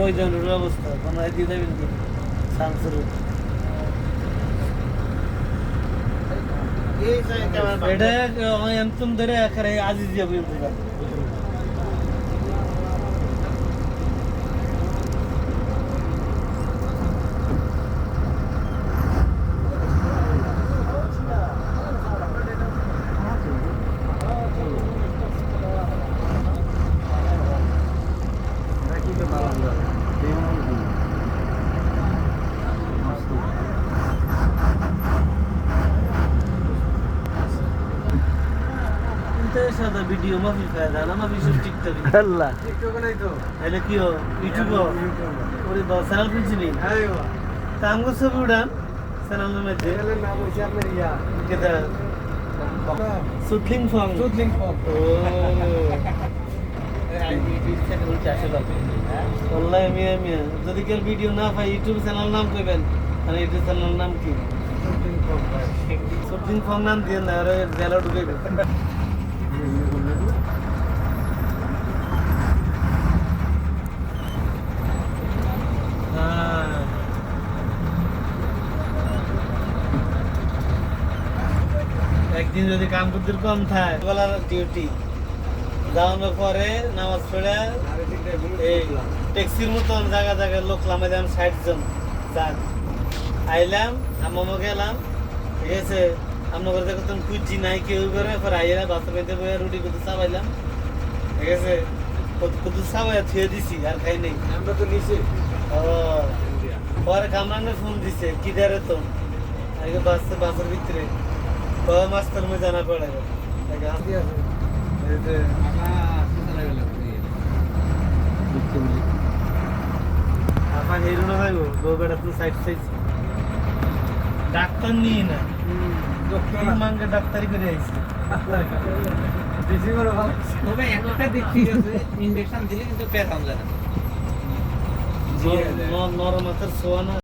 ওই ধরনের অবস্থা কোনো দিয়ে দেবেন কি? সামসুর এটা এমন ধরে একারে আজিজ যাবে। সাদা ভিডিও মাফি ফায়দা না মাফি সব টিকটক। আল্লাহ। এলে কি হো? ইউটিউব ওরে বাবা চ্যানেল খুলছি নি? তা আমগো ছবি উড়ান চ্যানেলের মধ্যে কেদা সুতলিং ফং। ও। wallahi মিয়া মিয়া যদি কেউ ভিডিও না পাই ইউটিউব চ্যানেল নাম কইবেন। আর ইউটিউব চ্যানেল নাম কি? সুতলিং ফং নাম দিয়ে না আরে জেলা ঢুকাইবেন একদিন যদি কাম করতে কম থাকে বেলার ডিউটি যাওয়ানোর পরে নামাজ পড়ে এই ট্যাক্সির মতন জায়গা জায়গায় লোক লামে দিলাম ষাট জন। যান আইলাম আমামো গেলাম। ঠিক আছে আপনার দেখো তখন খুঁজছি নাই কেউ করে পরে আইলা বাসা পেতে বয়ে রুটি করতে চাবাইলাম। ঠিক আছে কত চাবাই থুয়ে দিছি আর খাই নেই। আমরা তো নিচে। ও পরে কামরানে ফোন দিছে কি দেরে তো বাসের ভিতরে। কয় মাস্টার মে জানা পড়ে আপা হেরু না ভাইবো বউ বেড়া তো সাইড সাইড ডাক্তার নিয়ে না তিন মাঙ্গে ডাক্তারি করে আইছে বেশি করে ভালো তবে একটা দিক ঠিক আছে ইনজেকশন দিলে কিন্তু পেট হামলা না নরম হাতের সোয়ানা